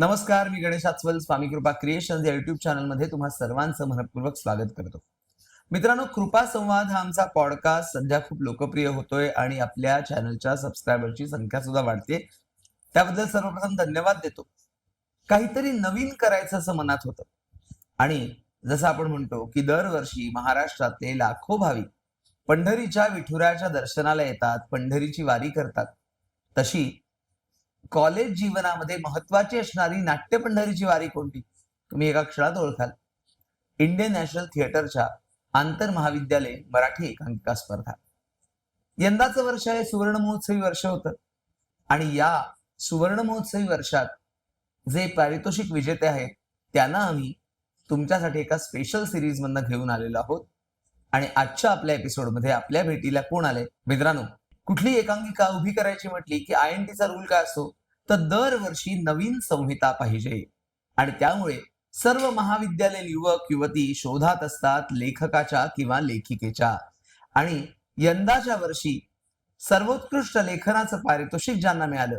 नमस्कार मी गणेश आचवल स्वामी कृपा क्रिएशन या युट्यूब चॅनलमध्ये तुम्हा सर्वांचं मनपूर्वक स्वागत करतो. मित्रांनो कृपा संवाद हा आमचा पॉडकास्ट सध्या खूप लोकप्रिय होतोय आणि आपल्या चॅनलच्या सबस्क्रायबरची संख्या सुद्धा वाढते. त्याबद्दल सर्वप्रथम धन्यवाद देतो. काहीतरी नवीन करायचं असं मनात होतं. आणि जसं आपण म्हणतो की दरवर्षी महाराष्ट्रातले लाखो भाविक पंढरीच्या विठुराच्या दर्शनाला येतात पंढरीची वारी करतात. तशी कॉलेज जीवनामध्ये महत्वाची असणारी नाट्य पंढरीची वारी कोणती? तुम्ही एका क्षणात ओळखाल. इंडियन नॅशनल थिएटरच्या आंतर महाविद्यालय मराठी एकांकिका स्पर्धा. यंदाचं वर्ष हे सुवर्ण महोत्सवी वर्ष होतं. आणि या सुवर्ण महोत्सवी वर्षात जे पारितोषिक विजेते आहेत त्यांना आम्ही तुमच्यासाठी एका स्पेशल सिरीज मधनं घेऊन आलेलो आहोत. आणि आजच्या आपल्या एपिसोडमध्ये आपल्या भेटीला कोण आले मित्रांनो कुठली एकांकिका उभी करायची म्हटली की आय एन टीचा रूल काय असतो? तर दरवर्षी नवीन संहिता पाहिजे. आणि त्यामुळे सर्व महाविद्यालय युवक युवती शोधात असतात लेखकाच्या किंवा लेखिकेच्या. आणि यंदाच्या वर्षी सर्वोत्कृष्ट लेखनाचं पारितोषिक ज्यांना मिळालं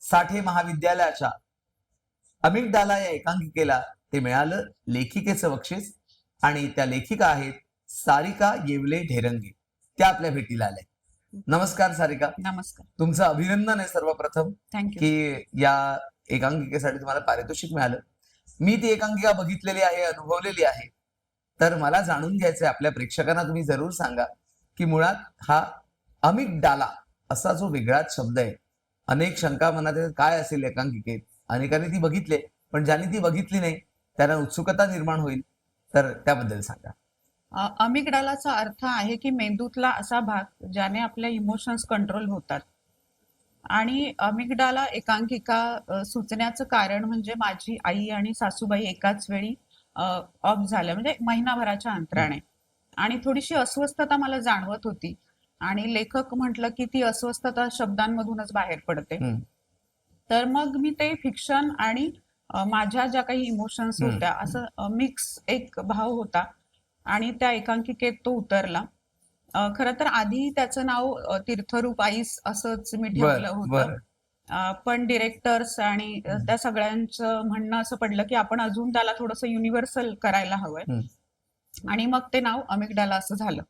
साठे महाविद्यालयाच्या अमित डाला या एकांकिकेला ते मिळालं लेखिकेचं बक्षीस. आणि त्या लेखिका आहेत सारिका येवले ढेरंगे. त्या आपल्या भेटीला आल्या. नमस्कार सारिका. नमस्कार. तुमचं अभिनंदन आहे सर्वप्रथम थँक्यू की या एकांकिकेसाठी तुम्हाला पारितोषिक मिळालं. मी ती एकांकिका बघितलेली आहे अनुभवलेली आहे. तर मला जाणून घ्यायचंय आपल्या प्रेक्षकांना तुम्ही जरूर सांगा की मुळात हा अमिक डाला असा जो वेगळाच शब्द आहे अनेक शंका मनात काय असेल एकांकिकेत? अनेकांनी ती बघितली पण ज्यांनी ती बघितली नाही त्यांना उत्सुकता निर्माण होईल. तर त्याबद्दल सांगा. अमिगडालाचा अर्थ आहे की मेंदूतला असा भाग ज्याने आपल्या इमोशन्स कंट्रोल होतात. आणि अमिगडाला एकांकिका सुचण्याचं कारण म्हणजे माझी आई आणि सासूबाई एकाच वेळी ऑफ झाल्या म्हणजे महिनाभराच्या अंतराने. आणि थोडीशी अस्वस्थता मला जाणवत होती. आणि लेखक म्हटलं की ती अस्वस्थता शब्दांमधूनच बाहेर पडते. तर मग मी ते फिक्शन आणि माझ्या ज्या काही इमोशन्स. होत्या असं मिक्स एक भाव होता. आणि त्या एकांकिकेत तो उतरला. खरं तर आधी त्याचं नाव तीर्थरूप आईस असंच मी ठेवलं होतं. पण डिरेक्टर्स आणि. त्या सगळ्यांचं म्हणणं असं पडलं की आपण अजून त्याला थोडंसं युनिव्हर्सल करायला हवंय. आणि मग ते नाव अमिगडाला असं झालं.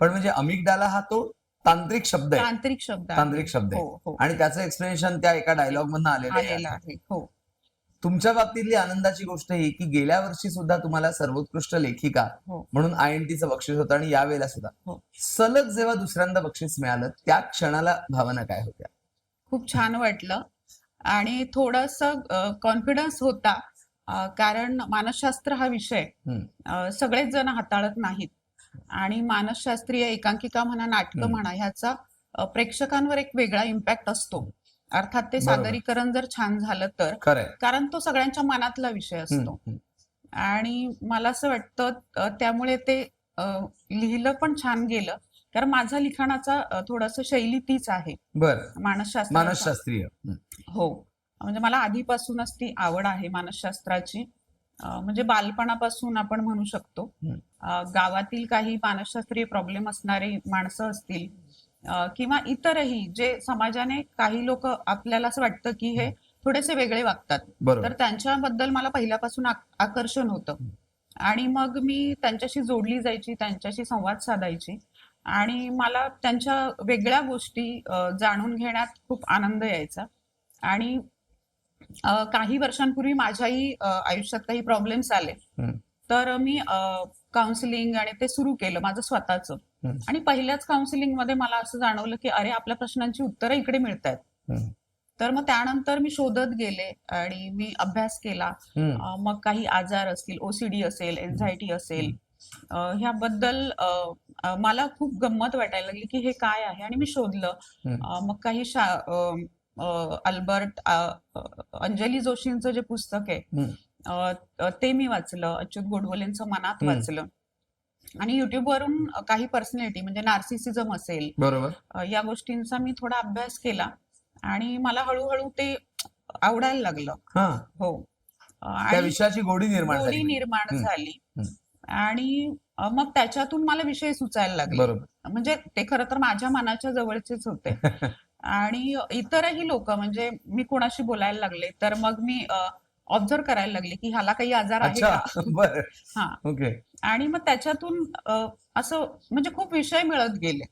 पण म्हणजे अमिक डाला हा तो तांत्रिक शब्द आहे. तांत्रिक शब्द. तांत्रिक शब्द आहे. हो हो. आणि त्याचं एक्सप्लेनेशन त्या एका डायलॉग मधनं आलेलं आहे. हो. तुमच्या बाबतीतली आनंदाची गोष्ट ही की गेल्या वर्षी सुद्धा तुम्हाला सर्वोत्कृष्ट लेखिका हो. म्हणून आय एन टीचं बक्षीस होतं आणि यावेळेला सुद्धा. हो. सलग जेव्हा दुसऱ्यांदा बक्षीस मिळालं त्या क्षणाला भावना काय होत्या? खूप छान वाटलं. आणि थोडस कॉन्फिडन्स होता. कारण मानसशास्त्र हा विषय. सगळेच जण हाताळत नाहीत. आणि मानसशास्त्रीय एकांकिका म्हणा नाटकं. म्हणा ह्याचा प्रेक्षकांवर एक वेगळा इम्पॅक्ट असतो. अर्थात ते. सादरीकरण जर छान झालं तर कारण तो सगळ्यांच्या मनातला विषय असतो. आणि मला असं वाटतं त्यामुळे ते लिहिलं पण छान गेलं. कारण माझा लिखाणाचा थोडस शैली तीच आहे. बर. मानसशास्त्र मानसशास्त्रीय. हो. म्हणजे मला आधीपासूनच ती आवड आहे मानसशास्त्राची. म्हणजे बालपणापासून आपण म्हणू शकतो. गावातील काही मानसशास्त्रीय प्रॉब्लेम असणारी माणसं असतील किंवा इतरही जे समाजाने काही लोक आपल्याला असं वाटतं की हे थोडेसे वेगळे वागतात. तर त्यांच्याबद्दल मला पहिल्यापासून आक- आकर्षण होतं. आणि मग मी त्यांच्याशी जोडली जायची त्यांच्याशी संवाद साधायची. आणि मला त्यांच्या वेगळ्या गोष्टी जाणून घेण्यात खूप आनंद यायचा. आणि काही वर्षांपूर्वी माझ्याही आयुष्यात काही प्रॉब्लेम्स आले. तर मी काउन्सिलिंग आणि ते सुरू केलं माझं स्वतःचं. आणि पहिल्याच काउन्सिलिंगमध्ये मला असं जाणवलं की अरे आपल्या प्रश्नांची उत्तरं इकडे मिळत आहेत. तर मग त्यानंतर मी शोधत गेले आणि मी अभ्यास केला. मग काही आजार असतील ओसीडी असेल एन्झायटी असेल ह्याबद्दल मला खूप गंमत वाटायला लागली की हे काय आहे? आणि मी शोधलं. मग काही अल्बर्ट अंजली जोशींचं जे पुस्तक आहे ते मी वाचलं. अच्युत गोडबोलेंचं मनात. वाचलं. आणि युट्यूबवरून काही पर्सनॅलिटी म्हणजे नार्सिसिझम असेल बरोबर. या गोष्टींचा मी थोडा अभ्यास केला आणि मला हळूहळू ते आवडायला लागलं. हा. त्या विषयाची गोडी निर्माण गोडी निर्माण. झाली. आणि मग त्याच्यातून मला विषय सुचायला लागले. बरोबर. म्हणजे ते खरं तर माझ्या मनाच्या जवळचेच होते. आणि इतरही लोक म्हणजे मी कोणाशी बोलायला लागले तर मग मी ऑब्झर्व करायला लागले की ह्याला काही आजार आहे का? बर. हा. ओके. आणि मग त्याच्यातून असं म्हणजे खूप विषय मिळत गेले.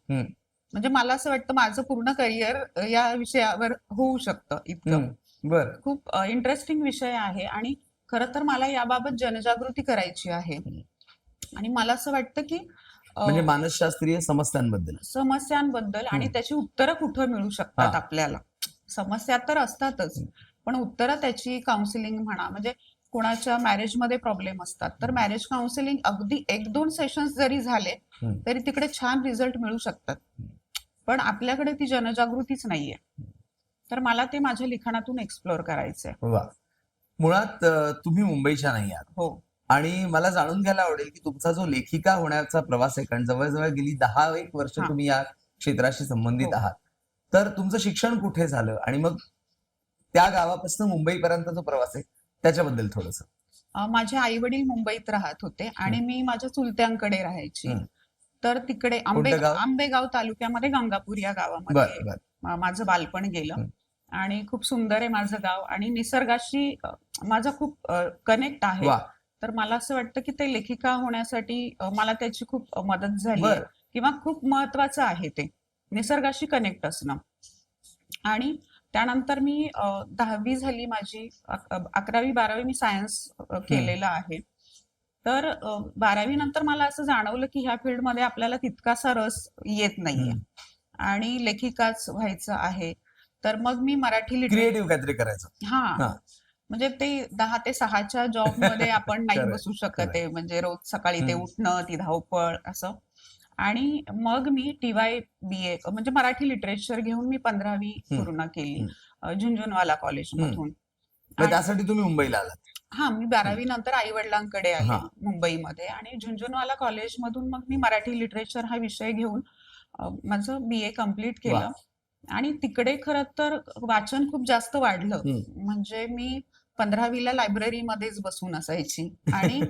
म्हणजे मला असं वाटतं माझं पूर्ण करिअर या विषयावर होऊ शकतं इतकं. बर. खूप इंटरेस्टिंग विषय आहे आणि खरं तर मला याबाबत जनजागृती करायची आहे. आणि मला असं वाटतं की म्हणजे मानसशास्त्रीय समस्यांबद्दल. समस्यांबद्दल आणि. त्याची उत्तरं कुठं मिळू शकतात. आपल्याला? समस्या तर असतातच. पण उत्तरं त्याची काउन्सिलिंग म्हणा म्हणजे कोणाच्या मॅरेजमध्ये प्रॉब्लेम असतात. तर मॅरेज काउन्सिलिंग अगदी एक दोन सेशन्स जरी झाले. तरी तिकडे छान रिझल्ट मिळू शकतात. पण आपल्याकडे ती जनजागृतीच नाहीये. तर मला ते माझ्या लिखाणातून एक्सप्लोअर करायचंय. मुळात तुम्ही मुंबईच्या नाही आहात. हो. आणि मला जाणून घ्यायला आवडेल की तुमचा जो लेखिका होण्याचा प्रवास आहे कारण जवळजवळ गेली दहा एक वर्ष. तुम्ही या क्षेत्राशी संबंधित हो. आहात. तर तुमचं शिक्षण कुठे झालं? आणि मग त्या गावापासून मुंबईपर्यंत जो प्रवास आहे. त्याच्याबद्दल थोडस. माझे आई वडील मुंबईत राहत होते आणि मी माझ्या चुलत्यांकडे राहायची. तर तिकडे आंबे? आंबेगाव तालुक्यामध्ये गंगापूर या गावामध्ये माझं बालपण गेलं. आणि खूप सुंदर आहे माझं गाव आणि निसर्गाशी माझा खूप कनेक्ट आहे. तर मला असं वाटतं की ते लेखिका होण्यासाठी मला त्याची खूप मदत झाली किंवा खूप महत्वाचं आहे ते. निसर्गाशी कनेक्ट असणं. आणि त्यानंतर मी दहावी झाली माझी अकरावी बारावी मी सायन्स केलेलं आहे तर बारावी नंतर मला असं जाणवलं की ह्या फील्डमध्ये आपल्याला तितकासा रस येत नाहीये. आणि लेखिकाच व्हायचं आहे तर मग मी मराठी लिटरेचर क्रिएटिव्ह काहीतरी करायचं हा. म्हणजे ते दहा ते सहाच्या जॉबमध्ये आपण नाही बसू शकत. आहे म्हणजे रोज सकाळी ते. उठणं ती धावपळ असं आणि मग मी टीवाय बी ए म्हणजे मराठी लिटरेचर घेऊन मी पंधरावी. पूर्ण केली झुंझुनवाला कॉलेज मधून मग त्यासाठी तुम्ही मुंबईला आलात हा मी बारावी नंतर आई वडिलांकडे आले. मुंबईमध्ये आणि झुंझुनवाला कॉलेजमधून मग मी मराठी लिटरेचर हा विषय घेऊन माझं बी ए कंप्लीट. केलं आणि तिकडे खरं तर वाचन खूप जास्त वाढलं. म्हणजे मी पंधरावीला लायब्ररीमध्येच बसून असायची आणि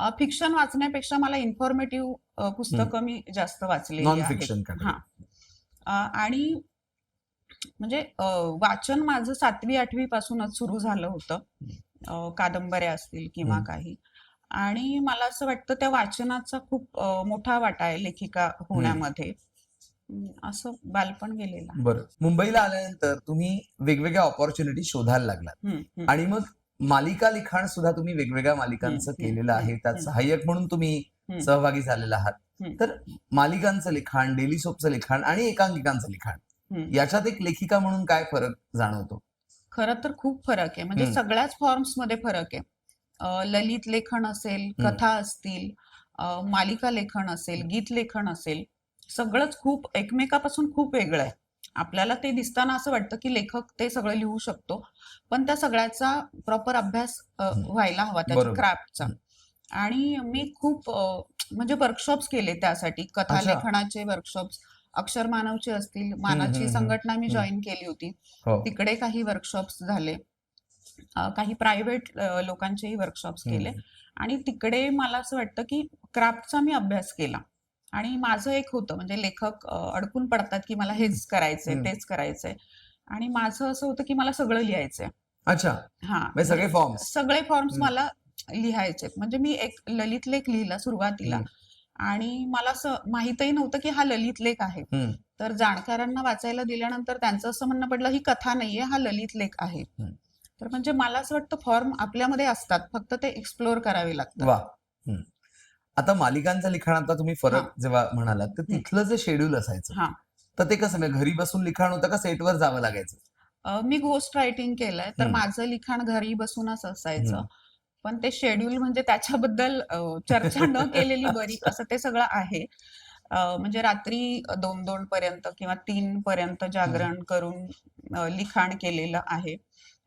फिक्शन वाचण्यापेक्षा मला इन्फॉर्मेटिव्ह पुस्तकं मी जास्त वाचलेली नॉन आहेत हा. आणि म्हणजे वाचन माझं सातवी आठवी पासूनच सुरू झालं होतं. कादंबऱ्या असतील किंवा. काही. आणि मला असं वाटतं त्या वाचनाचा खूप मोठा वाटा आहे लेखिका होण्यामध्ये. असं बालपण गेलेलं. बरं. मुंबईला आल्यानंतर तुम्ही वेगवेगळ्या ऑपॉर्च्युनिटी शोधायला लागलात. आणि मग मालिका लिखाण सुद्धा तुम्ही वेगवेगळ्या मालिकांचं केलेलं आहे त्यात. सहाय्यक म्हणून तुम्ही. सहभागी झालेला आहात. तर मालिकांचं लिखाण डेली सोपचं लिखाण आणि एकांकिकांचं लिखाण. याच्यात एक लेखिका म्हणून काय फरक जाणवतो खरं तर खूप फरक आहे म्हणजे. सगळ्याच फॉर्म्समध्ये फरक आहे ललित लेखन असेल. कथा असतील मालिका लेखन असेल गीत लेखन असेल सगळंच खूप एकमेकापासून खूप वेगळं आहे आपल्याला ते दिसताना असं वाटतं की लेखक ते सगळं लिहू शकतो पण त्या सगळ्याचा प्रॉपर अभ्यास. व्हायला हवा त्याच्या बरोबर. क्राफ्टचा. आणि मी खूप म्हणजे वर्कशॉप्स केले त्यासाठी कथा. लेखनाचे वर्कशॉप्स अक्षर मानवचे असतील मानाची संघटना मी. जॉईन केली होती हो तिकडे काही वर्कशॉप्स झाले काही प्रायव्हेट लोकांचेही वर्कशॉप्स केले. आणि तिकडे मला असं वाटतं की क्राफ्टचा मी अभ्यास केला आणि माझं एक होतं म्हणजे लेखक अडकून पडतात की मला हेच करायचंय. तेच करायचंय. आणि माझं असं होतं की मला सगळं लिहायचंय. अच्छा. हा. म्हणजे सगळे फॉर्म्स सगळे फॉर्म्स. मला लिहायचे म्हणजे मी एक ललित लेख लिहिला सुरुवातीला. आणि मला असं माहितही नव्हतं की हा ललित लेख आहे. तर जाणकारांना वाचायला दिल्यानंतर त्यांचं असं म्हणणं पडलं ही कथा नाहीये हा ललित लेख आहे. तर म्हणजे मला असं वाटतं फॉर्म आपल्यामध्ये असतात. फक्त ते एक्सप्लोअर करावे लागतात. आता मालिकांच्या लिखाणाचा तुम्ही फरक. जेव्हा म्हणालात तर. तिथलं जे शेड्यूल असायचं. तर ते कसं म्हणजे घरी बसून लिखाण होतं का सेटवर जावं लागायचं मी घोस्ट रायटिंग केलंय तर. माझं लिखाण घरी बसूनच असायचं. पण ते शेड्यूल म्हणजे त्याच्याबद्दल चर्चा न केलेली बरी असं ते सगळं आहे म्हणजे रात्री दोन दोन पर्यंत किंवा तीन पर्यंत जागरण करून लिखाण केलेलं आहे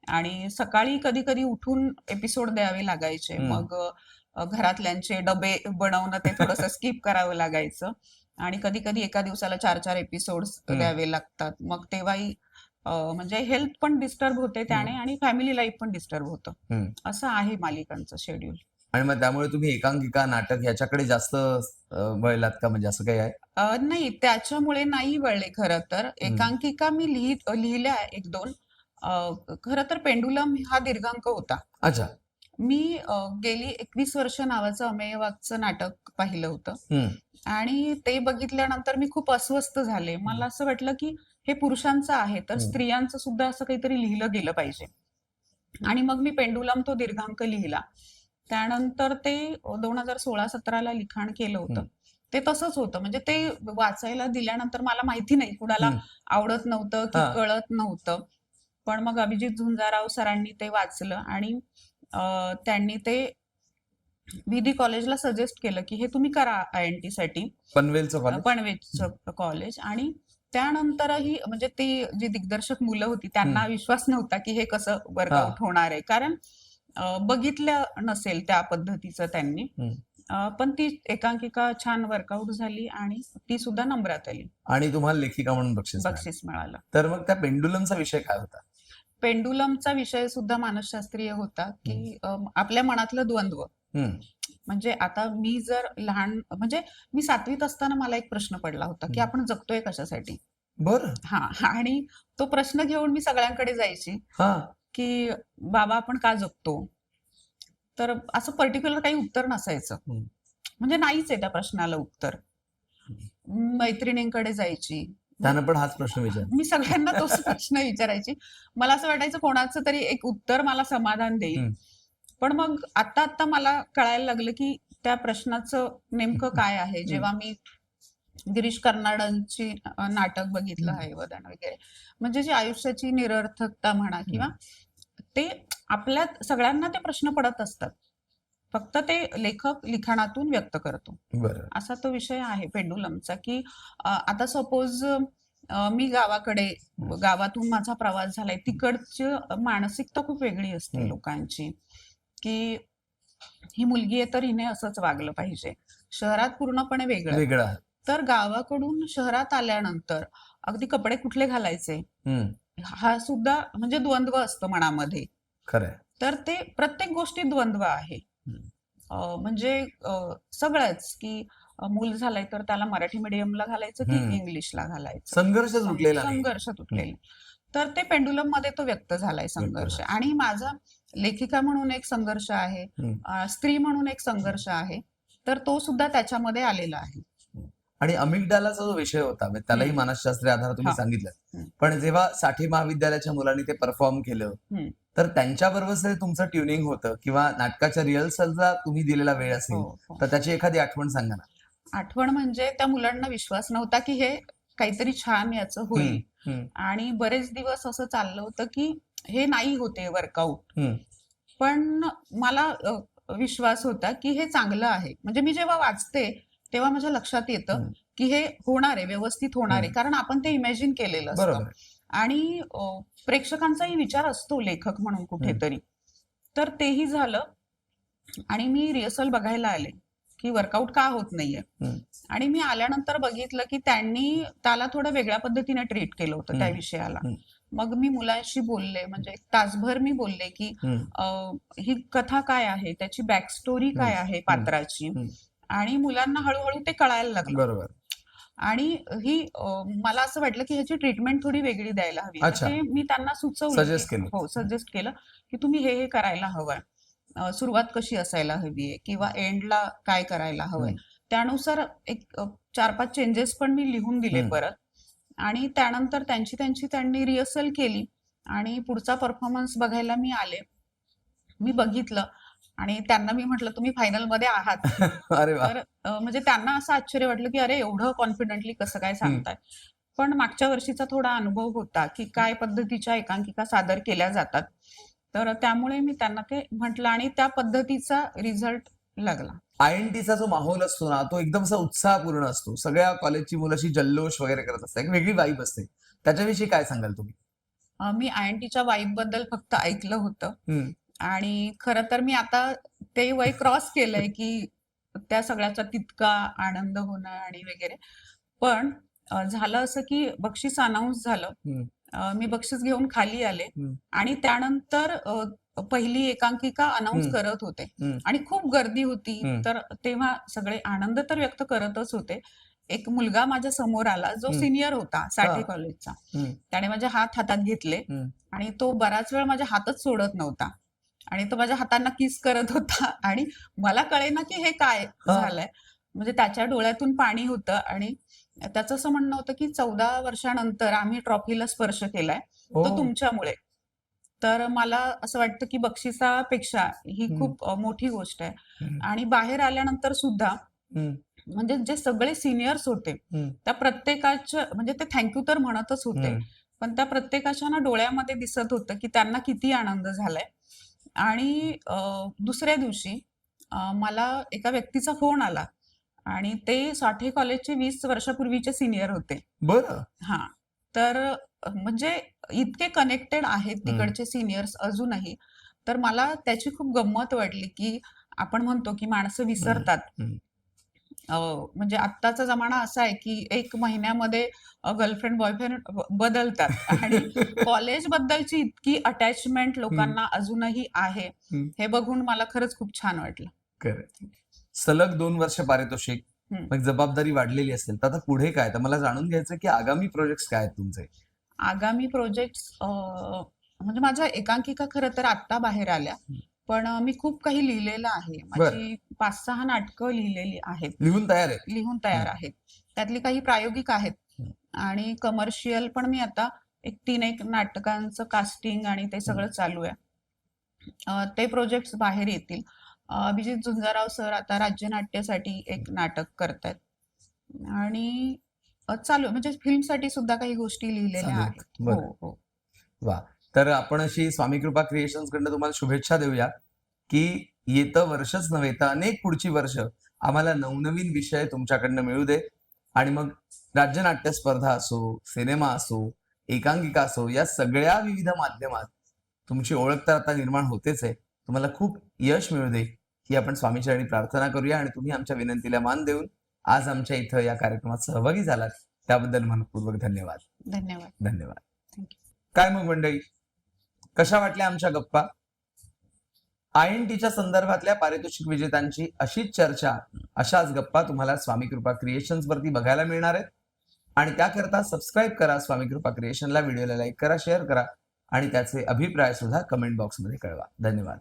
आणि सकाळी कधी कधी उठून एपिसोड द्यावे लागायचे. मग घरातल्यांचे डबे बनवणं ते थोडंसं स्किप करावं लागायचं. आणि कधी कधी एका दिवसाला चार चार एपिसोड्स हम्म. द्यावे लागतात. मग तेव्हाही म्हणजे हेल्थ पण डिस्टर्ब होते त्याने आणि फॅमिली लाईफ पण डिस्टर्ब होतं. असं आहे मालिकांचं शेड्यूल आणि मग त्यामुळे तुम्ही एकांकिका नाटक याच्याकडे जास्त वळलात का? म्हणजे असं काही आहे? नाही. त्याच्यामुळे नाही वळले खरं तर. एकांकिका मी लिहित लिहिल्या एक दोन खरं तर पेंडुलम हा दीर्घांक होता. अच्छा. मी गेली एकवीस वर्ष नावाचं अमेय वागचं नाटक पाहिलं होतं. आणि ते बघितल्यानंतर मी खूप अस्वस्थ झाले मला असं वाटलं की हे पुरुषांचं आहे तर. स्त्रियांचं सुद्धा असं काहीतरी लिहिलं गेलं पाहिजे आणि मग मी पेंडुलम तो दीर्घांक लिहिला त्यानंतर ते दोन हजार सोळा सतराला लिखाण केलं होतं. ते तसंच होतं म्हणजे ते वाचायला दिल्यानंतर मला माहिती नाही कुणाला. आवडत नव्हतं की. कळत नव्हतं पण मग अभिजित झुंजाराव सरांनी ते वाचलं आणि त्यांनी ते विधी कॉलेजला सजेस्ट केलं की हे तुम्ही करा आय एन टी साठी. पनवेलचं कॉलेज पणवेजचं कॉलेज आणि त्यानंतरही म्हणजे ती जी दिग्दर्शक मुलं होती त्यांना विश्वास नव्हता की हे कसं वर्कआउट होणार आहे. कारण बघितलं नसेल त्या पद्धतीचं त्यांनी. पण ती एकांकिका छान वर्कआउट झाली आणि ती सुद्धा नंबरात आली आणि तुम्हाला लेखिका म्हणून बक्षीस. बक्षीस मिळालं. तर मग त्या पेंडुलमचा विषय काय होता? पेंडुलमचा विषय सुद्धा मानसशास्त्रीय होता की आपल्या मनातलं द्वंद्व. म्हणजे आता मी जर लहान म्हणजे मी सातवीत असताना मला एक प्रश्न पडला होता की. आपण जगतोय कशासाठी? बरं. हा आणि तो प्रश्न घेऊन मी सगळ्यांकडे जायची हा. की बाबा आपण का जगतो? तर असं पर्टिक्युलर काही उत्तर नसायचं. म्हणजे नाहीच आहे त्या प्रश्नाला उत्तर. मैत्रिणींकडे जायची. त्यानं पण हाच प्रश्न विचार मी सगळ्यांना तोच प्रश्न विचारायची. मला असं वाटायचं कोणाचं तरी एक उत्तर मला समाधान देईल. पण मग आता आता मला कळायला लागलं की त्या प्रश्नाचं नेमकं काय आहे? जेव्हा मी गिरीश कर्नाडांची नाटक बघितलं. आहे वदन वगैरे म्हणजे जी आयुष्याची निरर्थकता म्हणा किंवा ते आपल्यात सगळ्यांना ते प्रश्न पडत असतात. फक्त ते लेखक लिखाणातून व्यक्त करतो. असा तो विषय आहे पेंडुलमचा की आता सपोज मी गावाकडे गावातून माझा प्रवास झालाय तिकडची मानसिकता खूप वेगळी असते. लोकांची. की ही मुलगी आहे तर हिने असंच वागलं पाहिजे. शहरात पूर्णपणे वेगळं. तर गावाकडून शहरात आल्यानंतर अगदी कपडे कुठले घालायचे. हा सुद्धा म्हणजे द्वंद्व असतो मनामध्ये. खरंय तर ते प्रत्येक गोष्टीत द्वंद्व आहे. म्हणजे सगळंच की मूल झालंय तर त्याला मराठी मीडियमला घालायचं की. इंग्लिशला घालायचं? संघर्ष सुटलेला नाही. संघर्ष तुटलेला तर ते पेंडुलममध्ये तो व्यक्त झालाय संघर्ष. आणि माझा लेखिका म्हणून एक संघर्ष आहे स्त्री म्हणून एक संघर्ष आहे तर तो सुद्धा त्याच्यामध्ये आलेला आहे. आणि अमिगडालाचा जो विषय होता म्हणजे त्यालाही. मानसशास्त्रीय आधार तुम्ही हा. सांगितलं. पण जेव्हा साठी महाविद्यालयाच्या मुलांनी ते परफॉर्म केलं. तर त्यांच्याबरोबर तुमचं ट्युनिंग होतं किंवा नाटकाच्या रिहर्सलचा तुम्ही दिलेला वेळ असेल हो, हो. तर त्याची एखादी आठवण सांगा ना आठवण म्हणजे त्या मुलांना विश्वास नव्हता की हे काहीतरी छान याचं होईल आणि बरेच दिवस असं चाललं होतं की हे नाही होते वर्कआउट. पण मला विश्वास होता की हे चांगलं आहे म्हणजे मी जेव्हा वाचते तेव्हा माझ्या लक्षात येतं. की हे होणार आहे व्यवस्थित होणार आहे. कारण आपण ते इमॅजिन केलेलं असतं आणि प्रेक्षकांचाही विचार असतो लेखक म्हणून कुठेतरी तर तेही झालं आणि मी रिहर्सल बघायला आले की वर्कआउट का होत नाहीये. आणि मी आल्यानंतर बघितलं की त्यांनी त्याला थोडं वेगळ्या पद्धतीने ट्रीट केलं होतं त्या. विषयाला. मग मी मुलांशी बोलले म्हणजे तासभर मी बोलले की ही कथा काय आहे त्याची बॅक स्टोरी काय. आहे पात्राची. आणि मुलांना हळूहळू ते कळायला लागलं बरोबर आणि ही मला असं वाटलं की ह्याची ट्रीटमेंट थोडी वेगळी द्यायला हवी अच्छा. ते मी त्यांना सुचवलं Suggest केलं. हो सजेस्ट केलं की तुम्ही हे हे करायला हवंय अ, सुरुवात कशी असायला हवी आहे किंवा एंडला काय करायला हवंय. त्यानुसार एक अ, चार पाच चेंजेस पण मी लिहून दिले हम्म. परत आणि त्यानंतर त्यांची त्यांची त्यांनी रिहर्सल केली आणि पुढचा परफॉर्मन्स बघायला मी आले मी बघितलं आणि त्यांना मी म्हटलं तुम्ही फायनलमध्ये आहात. अरे तर म्हणजे त्यांना असं आश्चर्य वाटलं की अरे एवढं कॉन्फिडेंटली कसं काय सांगताय? पण मागच्या वर्षीचा थोडा अनुभव होता की काय पद्धतीच्या एकांकिका सादर केल्या जातात. तर त्यामुळे मी त्यांना ते म्हटलं आणि त्या पद्धतीचा रिझल्ट लागला. आय एन टीचा जो माहोल असतो ना तो एकदम असा उत्साहपूर्ण असतो. सगळ्या कॉलेजची मुलं अशी जल्लोष वगैरे करत असतात. एक वेगळी वाईब असते. त्याच्याविषयी काय सांगाल तुम्ही? मी आय एन टीच्या वाईबबद्दल फक्त ऐकलं होतं. आणि खरं तर मी आता ते वय क्रॉस केलंय की त्या सगळ्याचा तितका आनंद होणं आणि वगैरे पण झालं असं की बक्षीस अनाऊन्स झालं मी बक्षीस घेऊन खाली आले. आणि त्यानंतर पहिली एकांकिका अनाऊन्स. करत होते. आणि खूप गर्दी होती. तर तेव्हा सगळे आनंद तर व्यक्त करतच होते एक मुलगा माझ्यासमोर आला जो. सिनियर होता साठे. कॉलेजचा. त्याने माझे हात हातात घेतले. आणि तो बराच वेळ माझे हातच सोडत नव्हता आणि तो माझ्या हातांना किस करत होता आणि मला कळेना की हे काय हा. झालंय म्हणजे त्याच्या डोळ्यातून पाणी होतं आणि त्याचं असं म्हणणं होतं की चौदा वर्षानंतर आम्ही ट्रॉफीला स्पर्श केलाय हो. तो तुमच्यामुळे तर मला असं वाटतं की बक्षिसापेक्षा ही. खूप मोठी गोष्ट आहे. आणि बाहेर आल्यानंतर सुद्धा. म्हणजे जे सगळे सिनियर्स होते. त्या प्रत्येकाच्या म्हणजे ते थँक्यू तर म्हणतच होते. पण त्या प्रत्येकाच्या ना डोळ्यामध्ये दिसत होतं की त्यांना किती आनंद झालाय आणि दुसऱ्या दिवशी मला एका व्यक्तीचा फोन आला आणि ते साठे कॉलेजचे वीस वर्षापूर्वीचे सिनियर होते. बरं. हा. तर म्हणजे इतके कनेक्टेड आहेत. तिकडचे सिनियर्स अजूनही तर मला त्याची खूप गंमत वाटली की आपण म्हणतो की माणसं विसरतात. म्हणजे आत्ताचा जमाना असा आहे की एक महिन्यामध्ये गर्लफ्रेंड बॉयफ्रेंड बदलतात आणि कॉलेज बद्दलची इतकी अटॅचमेंट लोकांना अजूनही आहे. हे बघून मला खरंच खूप छान वाटलं. सलग दोन वर्ष पारितोषिक. मग जबाबदारी वाढलेली असेल तर आता पुढे काय तर मला जाणून घ्यायचं की आगामी प्रोजेक्ट काय आहेत तुमचे आगामी प्रोजेक्ट्स म्हणजे माझ्या एकांकिका खरं तर आत्ता बाहेर आल्या. पण मी खूप काही लिहिलेलं आहे. माझी पाच सहा नाटकं लिहिलेली आहेत. लिहून तयार आहे लिहून तयार. आहेत. त्यातली काही प्रायोगिक आहेत. आणि कमर्शियल पण मी आता एक तीन एक नाटकांचं कास्टिंग आणि ते सगळं चालू आहे. ते प्रोजेक्ट्स बाहेर येतील. अभिजित झुंजाराव सर आता राज्यनाट्यासाठी एक नाटक करतायत. आणि चालू आहे. म्हणजे फिल्मसाठी सुद्धा काही गोष्टी लिहिलेल्या आहेत. आहेत. हो हो. वा. तर आपण अशी स्वामी कृपा क्रिएशन्स कडनं तुम्हाला शुभेच्छा देऊया की येतं वर्षच नव्हे तर अनेक पुढची वर्ष आम्हाला नवनवीन विषय तुमच्याकडनं मिळू दे. आणि मग राज्यनाट्य स्पर्धा असो सिनेमा असो एकांकिका असो या सगळ्या विविध माध्यमात तुमची ओळख तर आता निर्माण होतेच आहे. तुम्हाला खूप यश मिळू दे ही आपण स्वामीचरणी प्रार्थना करूया आणि तुम्ही आमच्या विनंतीला मान देऊन आज आमच्या इथं या कार्यक्रमात सहभागी झालात. त्याबद्दल मनपूर्वक धन्यवाद. धन्यवाद. धन्यवाद. काय मग मंडळी? कशा वाटल्या आमच्या गप्पा? आय एन टीच्या संदर्भातल्या पारितोषिक विजेत्यांची अशीच चर्चा अशाच गप्पा तुम्हाला स्वामी कृपा क्रिएशन्स वरती बघायला मिळणार आहेत. आणि त्याकरता सबस्क्राईब करा स्वामी कृपा क्रिएशनला व्हिडिओला लाईक करा शेअर करा आणि त्याचे अभिप्राय सुद्धा कमेंट बॉक्समध्ये कळवा. धन्यवाद.